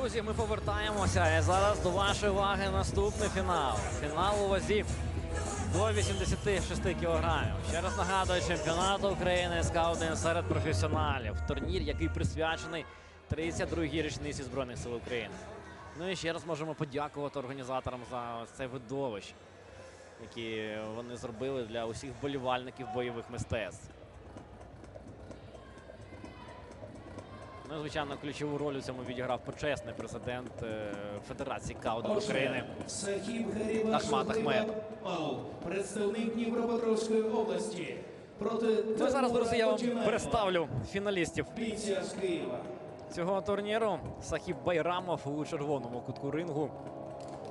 Друзі, ми повертаємося. І зараз до вашої уваги наступний фінал. Фінал у вазі до 86 кілограмів. Ще раз нагадую, чемпіонат України скаутинг серед професіоналів. Турнір, який присвячений 32-й річниці Збройних сил України. Ну і ще раз можемо подякувати організаторам за це видовище, які вони зробили для усіх вболівальників бойових мистецтв. Ну, звичайно, ключову роль у цьому відіграв почесний президент е, Федерації каутингу України. Ахмат Ахмедов. представник Дніпропетровської області. Проти Ну, зараз, друзі, я вам представлю фіналістів цього турніру. Сахіб Байрамов у червоному кутку рингу.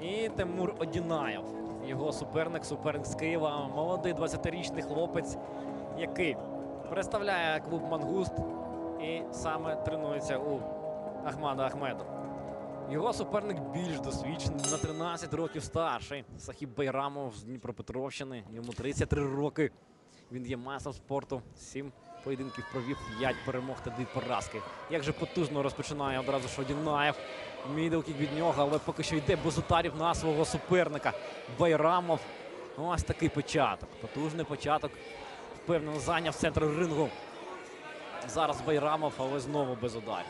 І Тимур Одінаєв. Його суперник, суперник з Києва. Молодий 20-річний хлопець, який представляє клуб Мангуст і саме тренується у Ахмада Ахмеду. Його суперник більш досвідчений, на 13 років старший. Сахіб Байрамов з Дніпропетровщини. Йому 33 роки. Він є майстром спорту. Сім поєдинків провів, 5 перемог та 2 поразки. Як же потужно розпочинає одразу Шодінаєв. Мідалкік від нього, але поки що йде без ударів на свого суперника. Байрамов. Ось такий початок. Потужний початок. Впевнено зайняв центр рингу. Зараз Байрамов, але знову без ударів.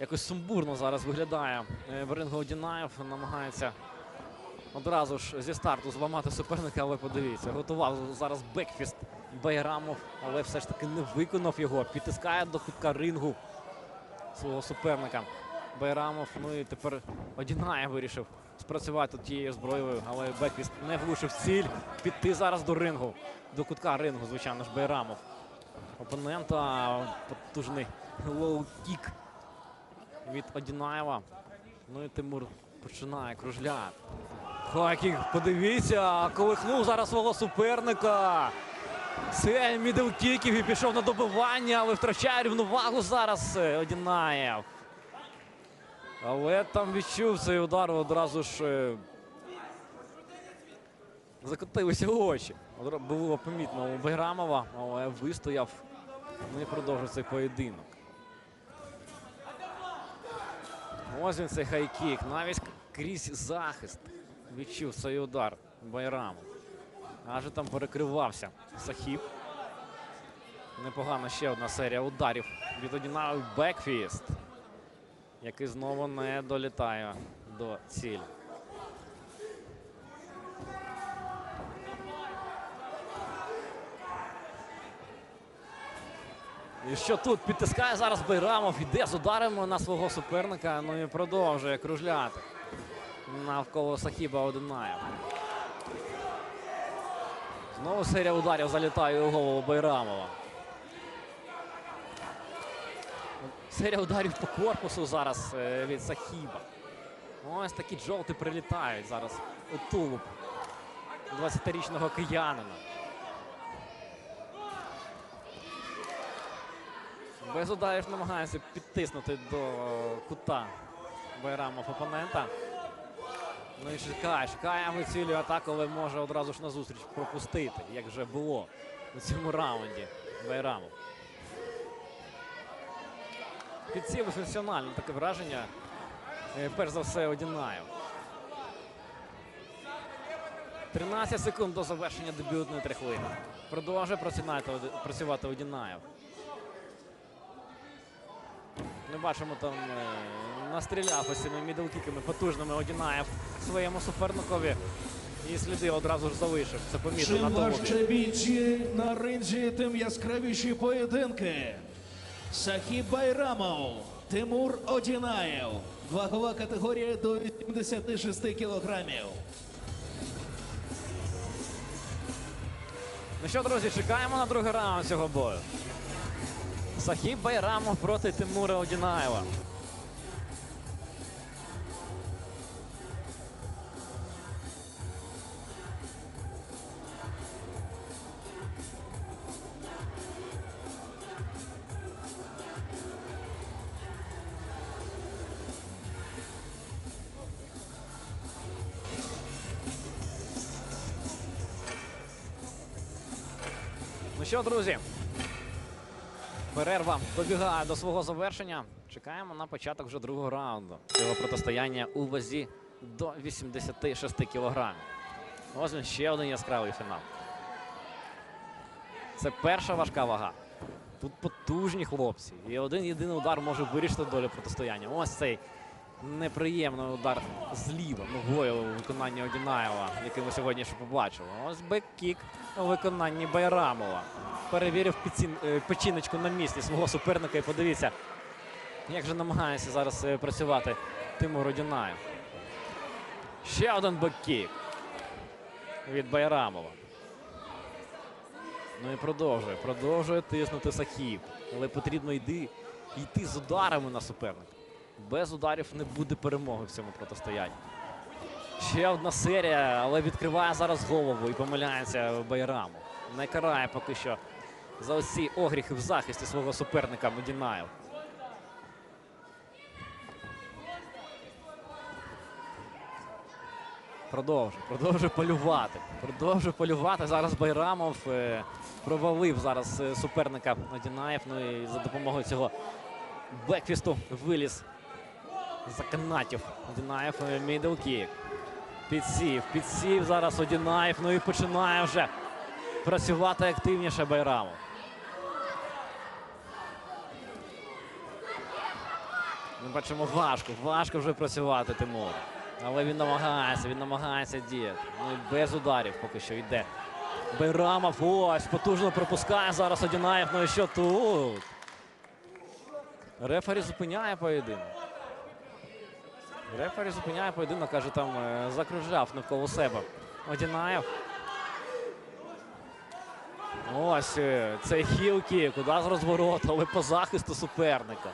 Якось сумбурно зараз виглядає в рингу Одінаєв. Намагається одразу ж зі старту зламати суперника, але подивіться, готував зараз бекфіст Байрамов, але все ж таки не виконав його. Підтискає до кутка рингу свого суперника. Байрамов, ну і тепер Одінаєв вирішив спрацювати тією зброєю, але бекфіст не влучив ціль. Піти зараз до рингу, до кутка рингу, звичайно ж, Байрамов. Опонента потужний лоу-кік від Одінаєва. Ну і Тимур починає кружляти. Хакік, подивіться, колихнув зараз свого суперника. Це міделкіків і пішов на добивання, але втрачає рівновагу зараз е, Одінаєв. Але там відчув цей удар одразу ж е, закотилися очі. Було помітно у Байграмова, але вистояв. Ну і продовжив цей поєдинок. Ось він цей хайкік. Навіть крізь захист відчув цей удар Байраму. Аже там перекривався Сахіб. Непогана ще одна серія ударів від Одінаєва Бекфіст, який знову не долітає до цілі. І що тут підтискає зараз Байрамов, йде з ударами на свого суперника, ну і продовжує кружляти навколо Сахіба Одинаєва. Знову серія ударів залітає у голову Байрамова. Серія ударів по корпусу зараз е, від Сахіба. Ось такі джолти прилітають зараз у тулуб 20-річного киянина. Без ударів намагається підтиснути до кута Байрамов опонента. Ну і чекає, чекає вицілює атаку, але може одразу ж на зустріч пропустити, як вже було у цьому раунді Байрамов. Підсів функціонально таке враження. Е, Перш за все, Одінаєв. 13 секунд до завершення дебютної трихлини. Продовжує працювати, працювати Одінаєв. Ми бачимо там е, настріляв ось цими міделкіками потужними Одінаєв своєму суперникові. І сліди одразу ж залишив. Це помітно на Чим важче бійці на ринзі, тим яскравіші поєдинки. Сахіб Байрамов, Тимур Одінаєв. Вагова категорія до 86 кілограмів. Ну що, друзі, чекаємо на другий раунд цього бою. Сахіб Байрамов проти Тимура Одінаєва. Ну що, друзі, Перерва добігає до свого завершення. Чекаємо на початок вже другого раунду. Цього протистояння у вазі до 86 кілограмів. Ось він ще один яскравий фінал. Це перша важка вага. Тут потужні хлопці. І один єдиний удар може вирішити долю протистояння. Ось цей неприємний удар зліва ногою у виконанні Одінаєва, який ми сьогодні ще побачили. Ось бек-кік у виконанні Байрамова. Перевірив е, печіночку на місці свого суперника і подивіться, як же намагається зараз е, працювати Тимур Одінаєв. Ще один бек-кік від Байрамова. Ну і продовжує, продовжує тиснути Сахіб. Але потрібно йти, йти з ударами на суперника. Без ударів не буде перемоги в цьому протистоянні. Ще одна серія, але відкриває зараз голову і помиляється Байраму. Не карає поки що за ось ці огріхи в захисті свого суперника Медінаєв. Продовжує, продовжує полювати. Продовжує полювати. Зараз Байрамов е, провалив зараз е, суперника Надінаєв. Ну і за допомогою цього бекфісту виліз за канатів. Одінаєв е, мідл-кік. Підсів, підсів зараз Одінаєв. Ну і починає вже працювати активніше Байрамов. Ми бачимо важко, важко вже працювати Тимуру. Але він намагається, він намагається діяти. Ну і без ударів поки що йде. Байрамов ось потужно пропускає зараз Одінаєв. Ну і що тут? Рефері зупиняє поєдинок. Рефері зупиняє поєдинок, каже, там е, закружав навколо себе. Одінаєв. Ось е, цей хілки, куди з розвороту, але по захисту суперника.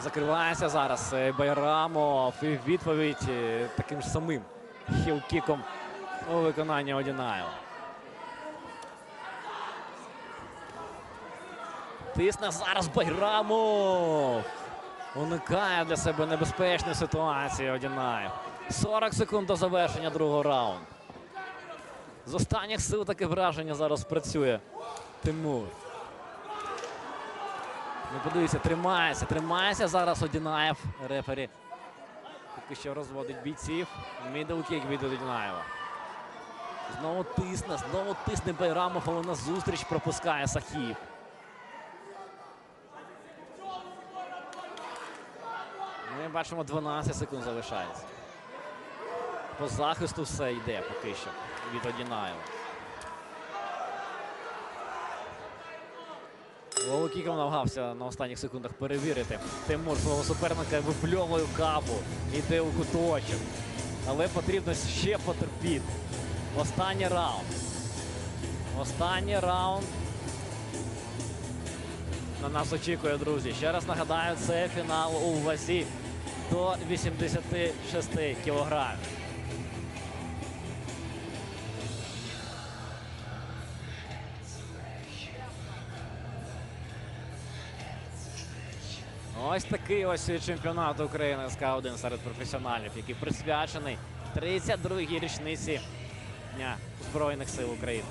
Закривається зараз е, Байрамов і відповідь таким ж самим хіл-кіком у виконанні Одінаєва. Тисне зараз Байрамов. Уникає для себе небезпечну ситуацію Одінаєв. 40 секунд до завершення другого раунду. З останніх сил таке враження зараз працює Тимур. Ну, подивіться, тримається, тримається зараз Одінаєв. Рефері поки що розводить бійців. Мідл-кік від Одінаєва. Знову тисне, знову тисне Байрамов, але на зустріч пропускає Сахів. Ми бачимо 12 секунд залишається. По захисту все йде поки що від Одінаєва. Волокіков намагався на останніх секундах перевірити. Тимур свого суперника випльовує капу, йде у куточок. Але потрібно ще потерпіти. Останній раунд. Останній раунд. На нас очікує, друзі. Ще раз нагадаю, це фінал у вазі до 86 кілограмів. Ось такий ось чемпіонат України з К1 серед професіоналів, який присвячений 32-й річниці Дня Збройних сил України.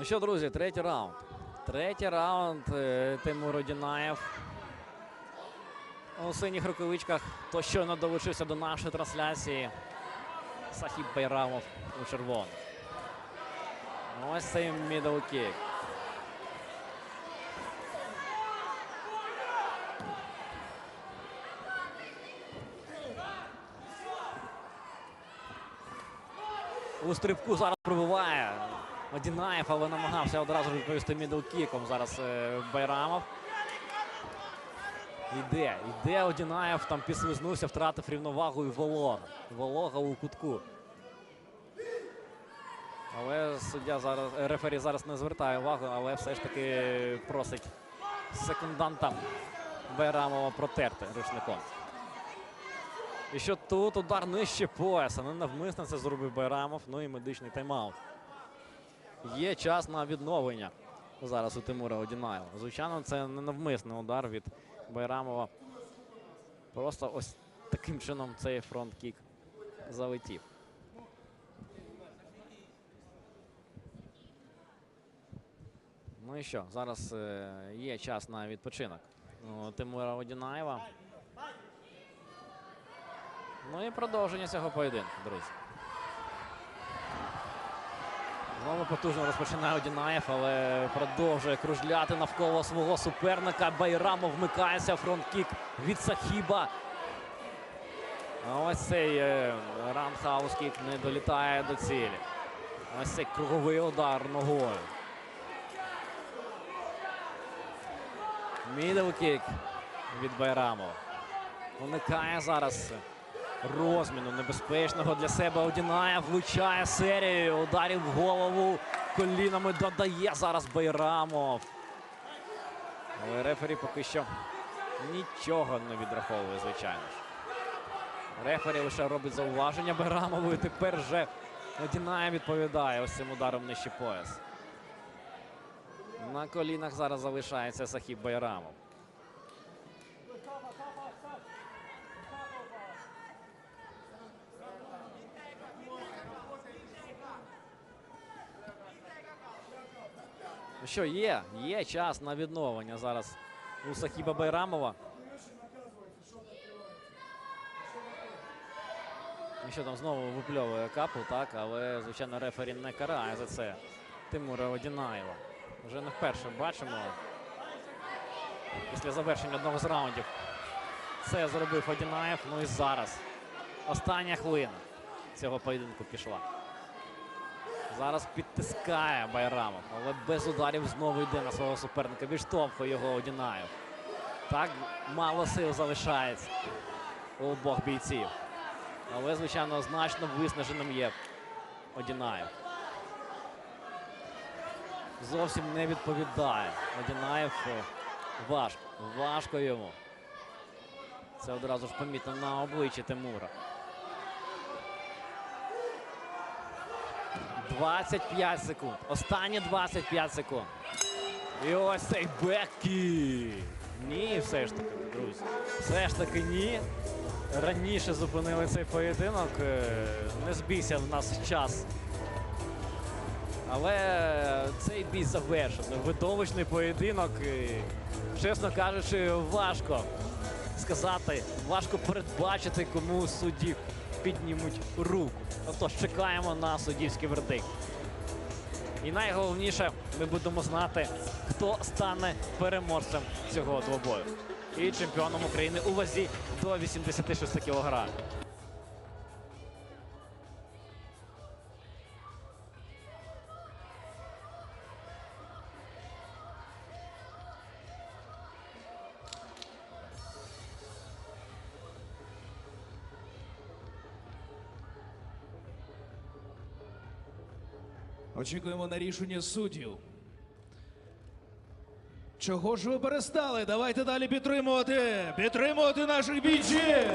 Ну що, друзі, третій раунд. Третій раунд. е, Тимур Одінаєв у синіх рукавичках. То щойно долучився до нашої трансляції. Сахіб Байрамов у червоних. Ось цей мідл-кік. У стрибку зараз пробиває Одінаєв, але намагався одразу відповісти мідл-кіком. Зараз е, Байрамов. Йде, йде Одінаєв, там підслизнувся, втратив рівновагу і волога. Волога у кутку. Але суддя зараз, е, рефері зараз не звертає увагу, але все ж таки просить секунданта Байрамова протерти рушником. І що тут удар нижче пояса. Ненавмисно це зробив Байрамов. Ну і медичний тайм-аут. Є час на відновлення зараз у Тимура Одінаєва. Звичайно, це ненавмисний удар від Байрамова. Просто ось таким чином цей фронт-кік залетів. Ну і що, зараз е, є час на відпочинок у Тимура Одінаєва. Ну і продовження цього поєдинку, друзі. Знову потужно розпочинає Одінаєв, але продовжує кружляти навколо свого суперника. Байрамов вмикається фронт-кік від Сахіба. Ось цей е, раундхаус-кік не долітає до цілі. Ось цей круговий удар ногою. Мідл-кік від Байрамова. Уникає зараз розміну небезпечного для себе Одінаєв. Влучає серією ударів в голову. Колінами додає зараз Байрамов. Але рефері поки що нічого не відраховує, звичайно ж. Рефері лише робить зауваження Байрамову. І тепер вже Одінаєв відповідає ось цим ударом нижче пояс. На колінах зараз залишається Сахіб Байрамов. Ну Що є? Є час на відновлення зараз у Сахіба Байрамова. І що там знову випльовує капу, так, але, звичайно, рефері не карає за це Тимура Одінаєва. Вже не вперше бачимо. Після завершення одного з раундів це зробив Одінаєв. Ну і зараз. Остання хвилина цього поєдинку пішла. Зараз підтискає Байрамов, але без ударів знову йде на свого суперника. Відштовхує його Одінаєв. Так мало сил залишається у обох бійців. Але, звичайно, значно виснаженим є Одінаєв. Зовсім не відповідає. Одінаєв е, важко. Важко йому. Це одразу ж помітно на обличчі Тимура. 25 секунд. Останні 25 секунд. І ось цей беккі. Ні, все ж таки, друзі. Все ж таки ні. Раніше зупинили цей поєдинок. Е, Не збійся в нас час. Але цей бій завершений. Видовищний поєдинок. Чесно кажучи, важко сказати, важко передбачити, кому судді піднімуть руку. Отож, чекаємо на суддівський вердикт. І найголовніше, ми будемо знати, хто стане переможцем цього двобою. І чемпіоном України у вазі до 86 кілограмів. Очікуємо на рішення суддів. Чого ж ви перестали? Давайте далі підтримувати! Підтримувати наших бійців!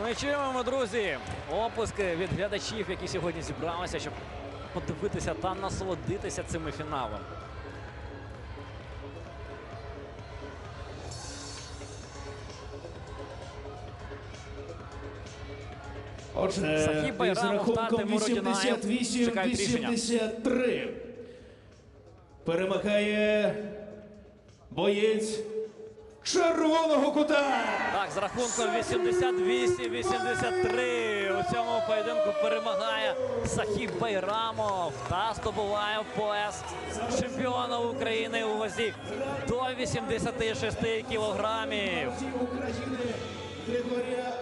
Ну і чуємо, друзі, оплески від глядачів, які сьогодні зібралися, щоб подивитися та насолодитися цими фіналами. Отже, Сахіб із Байрамов та рахунком Тимур Одінаєв чекають рішення. 88-83 перемагає боєць червоного кута. Так, з рахунком 88-83 у цьому поєдинку перемагає Сахіб Байрамов та здобуває пояс чемпіона України у вазі до 86 кілограмів. Григорія.